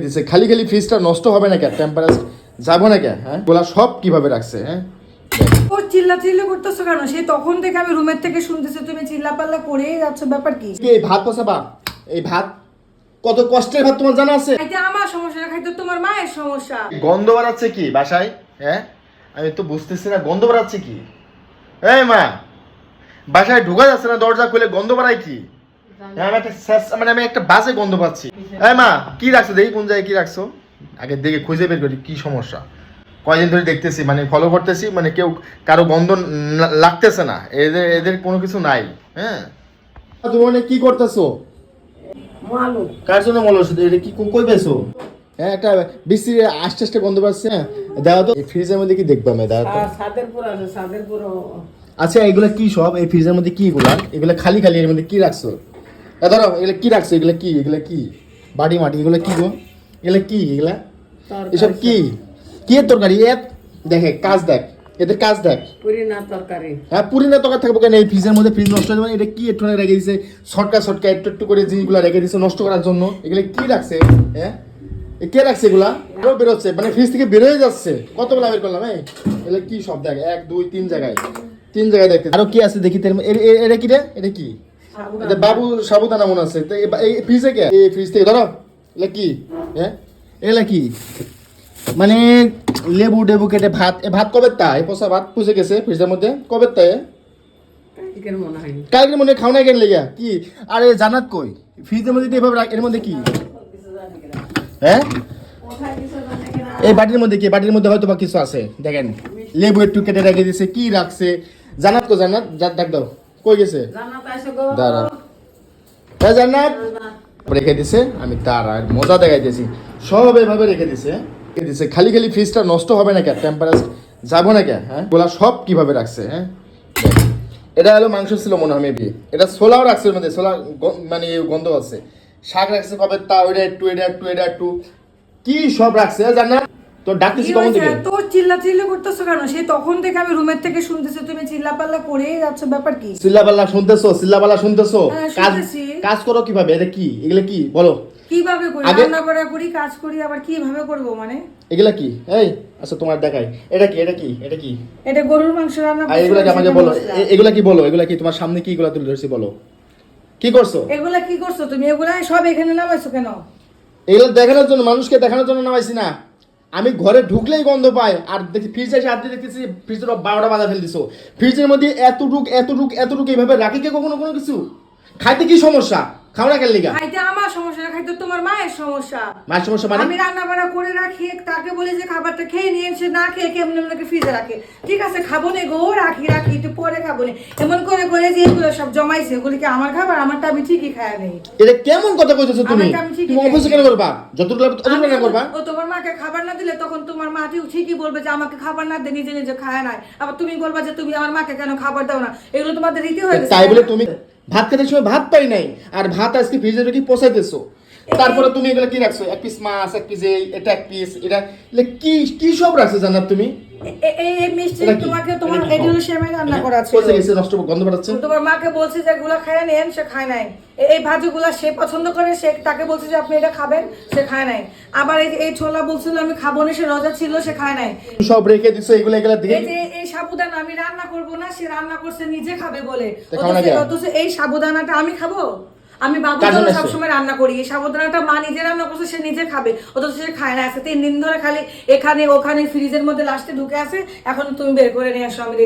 দিছে খালি খালি ফ্রিজটা নষ্ট হবে না কে? টেম্পারেচার যাব না কে? হ্যাঁ? গোলা সব কীভাবে রাখছে হ্যাঁ? ও চিল্লা চিল্লা করতেছো কেন? সেই তখন থেকে আমি রুমের থেকে শুনতেছি তুমি চিল্লা পাল্লা করেই যাচ্ছ ব্যাপার কি? কি এই ভাত পচাবা এই ভাত? কত কষ্টের ভাত তোমার জানা আছে? খাইতে আমার সমস্যা না খাইতে তোমার মায়ের সমস্যা। গন্ধ বাড়াচ্ছে কি বাসায়? হ্যাঁ? আমি তো বুঝতেছি না গন্ধ বাড়াচ্ছে কি? এই মা! বাসায় ঢোকা যাচ্ছে না দরজা খুলে গন্ধ বাড়ায় কি? আমি একটা মানে আমি একটা বাসে গন্ধ পাচ্ছি। এই মা কি রাখছো? দেখি কোন জায়গায় কি রাখছো। আগে দেখে খুঁজে বের করি কি সমস্যা? কয়দিন ধরে দেখতেছি মানে ফলো করতেছি মানে কেউ কারও গন্ধ লাগতেছে না। এদের এদের কোনো কিছু নাই হ্যাঁ? তুমি মানে কি করতেছো? কার জন্য মনে এটা কি কই পেছো হ্যাঁ একটা বৃষ্টি আস্তে আস্তে গন্ধ পাচ্ছে হ্যাঁ। দাও তো ফ্রিজের মধ্যে কি দেখবা আমি দাও তো। সাদেরপুর আছে সাদেরপুর আচ্ছা এগুলা কি সব? এই ফ্রিজের মধ্যে কি এগুলা? এগুলা খালি খালি এর মধ্যে কি রাখছো? এ ধরো এগুলা কি রাখছো? এগুলা কি? এগুলা কি? বাড়ি মাটি এগুলা কি গো? এগুলা কি? এগুলা? এসব কি? কি এর তরকারি? এর? দেখে কাজ দেখ। এদের কাজ দেখ। পুরি না তরকারি। হ্যাঁ পুরি না তরকারি থাকব কেন? এই ফ্রিজের মধ্যে ফ্রিজ নষ্ট হয়ে যাবে এটা কি একটু রেখে দিয়েছে সটকা সটকা একটু একটু করে জিনিসগুলো রেখে দিয়েছে নষ্ট করার জন্য। এগুলো কি রাখছে? হ্যাঁ? এ কে রাখছে এগুলা? আরও বেরোচ্ছে। মানে ফ্রিজ থেকে বেরোয় যাচ্ছে। কতগুলা বের করলাম এই? এগুলো কি সব দেখ এক দুই তিন জায়গায়। তিন জায়গায় দেখতে। আরও কি আছে দেখি তের- এ- এ- এটা কি রে? এটা কি? এটা বাবু সাবুদানা মনে আছে। এই ফ্রিজে কে এই ফ্রিজ থেকে। ধরো এগুলা কি? হ্যাঁ? এগুলা কি? মানে লেবু টেবু কেটে ভাত এ ভাত কবে তা এই পচা ভাত পুষে গেছে ফ্রিজের মধ্যে। কবে তা এ? হয় কালকে মনে খাও না কেন লেগে? কি? আরে জানাত কই? ফ্রিজের মধ্যে এভাবে এর মধ্যে কি? হ্যাঁ? এই বাটির মধ্যে কি? বাটির মধ্যে হয়তো বা কিছু আছে। দেখেন। লেবু একটু কেটে রেখে দিয়েছে কি রাখছে? জানাত কো জানাত যা ডাক দাও। কই গেছে? দাঁড়া। হ্যাঁ জান্নাত। রেখে দিছে আমি তার আর মজা দেখাইতেছি। সব এভাবে রেখে দিছে রেখে দিছে। খালি খালি ফ্রিজটা নষ্ট হবে না কে টেম্পারেচার যাব না কে হ্যাঁ? গোলা সব কীভাবে রাখছে হ্যাঁ? এটা হলো মাংস ছিল মনে হয় মেবি এটা ছোলাও রাখছে মধ্যে গ- মানে গন্ধ আছে। শাক রাখছে কবে? তা ওইটা একটু এটা একটু এটা একটু। কি সব রাখছে জান্নাত? তো ডাকতেছি কখন? থেকে? করতেছো কেন? সেই তখন থেকে আমি রুমের থেকে শুনতেছি তুমি করেই যাচ্ছ ব্যাপার কি? শুনতেছো শুনতেছো? হ্যাঁ, কাজ শুনতেছি। কাজ করো কীভাবে? এটা কি? এগুলো কি? বলো। কীভাবে করি? আগে- রান্না করা করি কাজ করি আবার কীভাবে করব মানে? এগুলা কি? এই আচ্ছা তোমার দেখাই। এটা কি? এটা কি? এটা কি? এটা গরুর মাংস রান্না আর করছি, এগুলা কি আমাকে বলো? মশলা। এ- এগুলা কি বলো? এগুলা কি তোমার সামনে কি এগুলা তুলে ধরছি বলো। কি করছ? এগুলা কি করছ তুমি? এগুলা সব এখানে নামাইছো কেন? এগুলো দেখানোর জন্য মানুষকে দেখানোর জন্য নামাইছি না। আমি ঘরে ঢুকলেই গন্ধ পাই, আর দেখি ফ্রিজ এসে হাত দিয়ে দেখতেছি ফ্রিজের বারোটা বাজা ফেল দিছো। ফ্রিজের মধ্যে এতটুক এতটুক এতটুক এইভাবে রাখি কে কখনো কোনো কিছু? খাইতে কি সমস্যা? খাও না খাইতে আমার সমস্যা না খাইতে তোমার মায়ের সমস্যা। মায়ের সমস্যা মানে? আমি রান্না বান্না করে রাখি তাকে বলি যে খাবারটা খেয়ে নিয়ে সে না খেয়ে কেমন এমন ফ্রিজে রাখে। ঠিক আছে খাব নে গো রাখি রাখি একটু পরে খাব নে। এমন করে করে যে এগুলো সব জমাইছে এগুলি কি আমার খাবার? আমারটা আমি ঠিকই খায় নেই। এটা কেমন কথা কইতেছো তুমি? আমাকে তুমি অফিসে কেন করবা? যতটুকু করবা? ও তোমার মাকে খাবার না দিলে তখন তোমার মা ঠিক- ঠিকই বলবে যে আমাকে খাবার না দে নিজে নিজে খায় নাই। আবার তুমি বলবা যে তুমি আমার মাকে কেন খাবার দাও না? এগুলো তোমাদের রীতি হয়ে গেছে। তাই বলে তুমি ভাত খেতে সময় ভাত পাই নাই আর ভাত আজকে ফ্রিজে রেখে পচাইতেছো। তারপরে তুমি এগুলো কি রাখছো? এক পিস মাছ এক পিস এই এটা এক পিস এটা কি কি সব রাখছো জানাত তুমি? এ- এ- এই এই মিষ্টি তোমাকে তোমার এটা কি? রান্না করা ছিল পচে গেছে নষ্ট গন্ধ বেরোচ্ছে। তোমার মাকে বলছে যে এগুলা খায় নেন সে খায় নাই। এই ভাজিগুলা সে পছন্দ করে সে তাকে বলছে যে আপনি এটা খাবেন সে খায় নাই। আবার এই যে এই ছোলা বলছিল আমি খাব না সে রোজা ছিল সে খায় নাই। সব রেখে দিছো এগুলো এগুলো দিকে এই সাবুদানা আমি রান্না করব না সে রান্না করছে নিজে খাবে বলে? অথচ এই সাবুদানাটা আমি খাব? আমি বাবুর জন্য সবসময় রান্না করি। এই সাবধানটা মা নিজে রান্না করছে সে নিজে খাবে। অথচ সে খায় না। আজকে তিন দিন ধরে খালি এখানে ওখানে ফ্রিজের মধ্যে লাস্টে ঢুকে আছে। এখন তুমি বের করে নিয়ে আসো আমি।